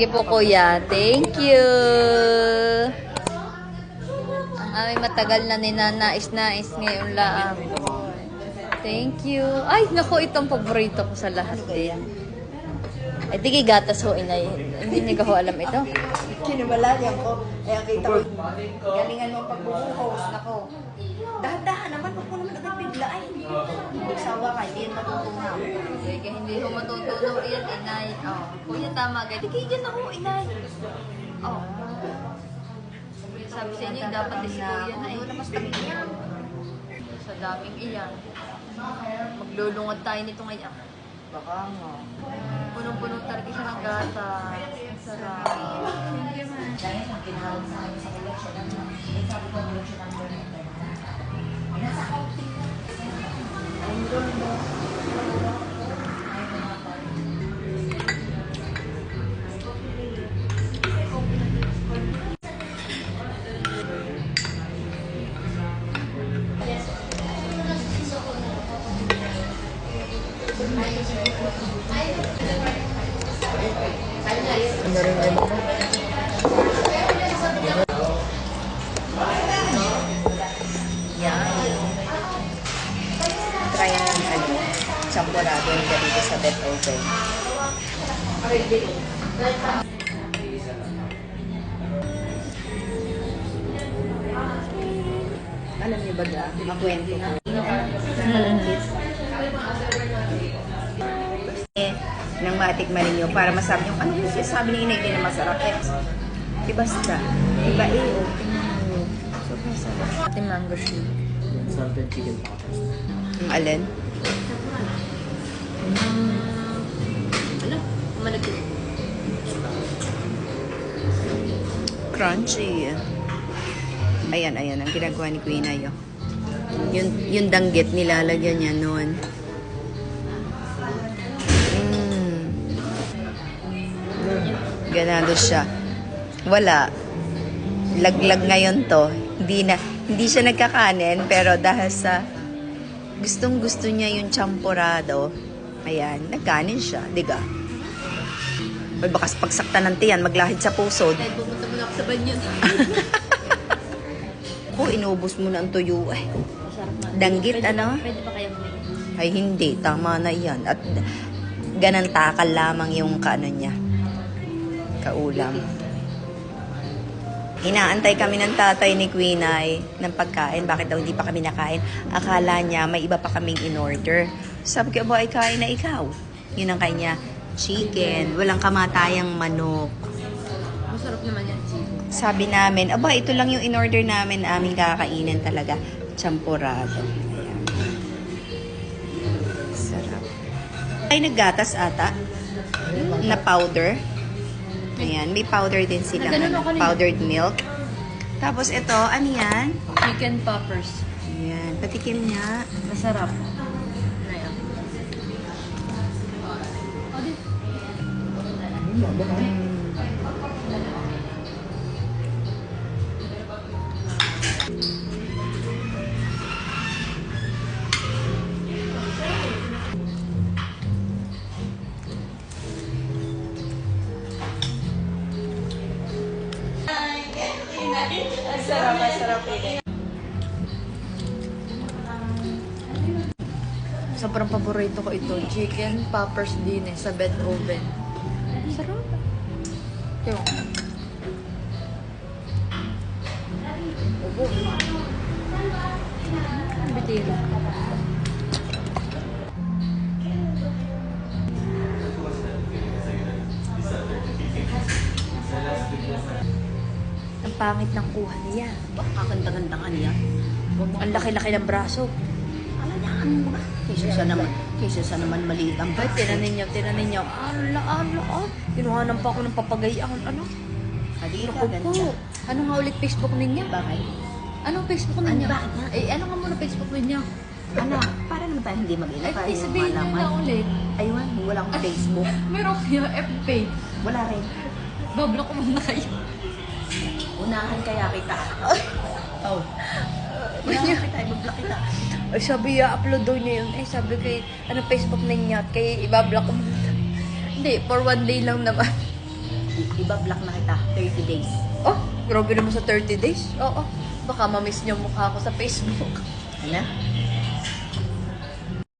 Sige po kuya, thank you. Ang aming matagal na ninanais-nais ngayon lang. Thank you. Ay, naku, itong paborito ko sa lahat din. Ay, tigi gatas ho, inay. Hindi niyo ho alam ito. Kinumalayan ko. Eh, kita ko, galingan mo pagbubuhos. Nako. Dahan-dahan naman, huwag bigla. Ay, magsawa ka, hindi yan matutunaw. Sige, hindi ho matutunaw yan, inay. Oh, kuya, tama. Gaya, tigigyan ako, inay. Oh. Sabi sa inyo, dapat si kuya na eh. Mas tabi niya. Sa daming iyan. Maglulungod tayo nito ngayon. Baka nga. Punong-puno talaga siya ng gata. Ang sarap. Ano rin yan Try ang ano, champorado yung dito sa Beth Open. Alam niyo ba da? Makwento ko. Eh, matikman ninyo para masabi nyo, ano yung sinasabi ni inay din na masarap? Eh, di basta. Iba eh, oh. Mo. Sobrang sarap. Ate mango shake. Salted chicken poppers. Ang alin? Ano? Malagkit. Crunchy. Ayan, ayan. Ang ginagawa ni Queen Ayo. Yung, yung danggit, nilalagyan niya noon. Ganado siya. Wala. Laglag ngayon to. Hindi na, hindi siya nagkakanin, pero dahil sa gustong gusto niya yung champurado, ayan, nagkanin siya, diga. Ay, bakas pagsakta ng tiyan, maglahid sa puso. Kahit pumunta mo na ako sa banyo. Ako, inubos mo na ang tuyo. Ay, Masarap na. Danggit, Pwede- ano? Pwede pa kaya ay hindi. Tama na yan. At ganang takal lamang yung kaano niya. Kaulam. Inaantay kami ng tatay ni Queen ay ng pagkain. Bakit daw hindi pa kami nakain? Akala niya may iba pa kaming in-order. Sabi ko, ba ay kain na ikaw? Yun ang kanya. Chicken. Walang kamatayang manok. Masarap naman yan, Chico. Sabi namin, aba, ito lang yung in-order namin, aming kakainin talaga. Champurado. Ayan. Sarap. Ay, naggatas ata. Na powder. Ayan, may powder din sila. Powdered milk. Tapos ito, ano yan? Chicken poppers. Ayan, patikim niya. Masarap. Ayan. Sobrang paborito ko ito. Chicken poppers din eh, sa bed oven. Sarap. Yung. Obo. Bitira. Pangit ng kuha niya. Kakanda-ganda ka niya. Ang laki-laki ng braso. Ala niya, ano ba? Kaysa naman, kaysa naman maliit ang Ay, tinanin niyo, tinanin niyo. Ala, ala, ah. Kinuhanan pa ako ng papagayaan. Ano? Halika, Naku po. Ano nga ulit Facebook ninyo? Bakit? Anong Facebook Ano ninyo? ba? Eh, ano nga muna Facebook ninyo? Ano? Para naman tayo hindi mag-ina. Ay, yung sabihin niyo na ulit. Aywan, walang Facebook. Meron kayo FB page. Wala rin. Bablock ko muna kayo. Unahan kaya kita. Oh. Unahan kita, ibablock kita. Ay, sabi ya, upload daw niya yun. Eh, sabi kay, ano Facebook ninyo? At kay ibablock muna. Hindi, for one day lang naman. Iba-block na kita. 30 days. Oh, grabe naman sa 30 days. Oo. Baka mamiss niyo mukha ko sa Facebook. Ano?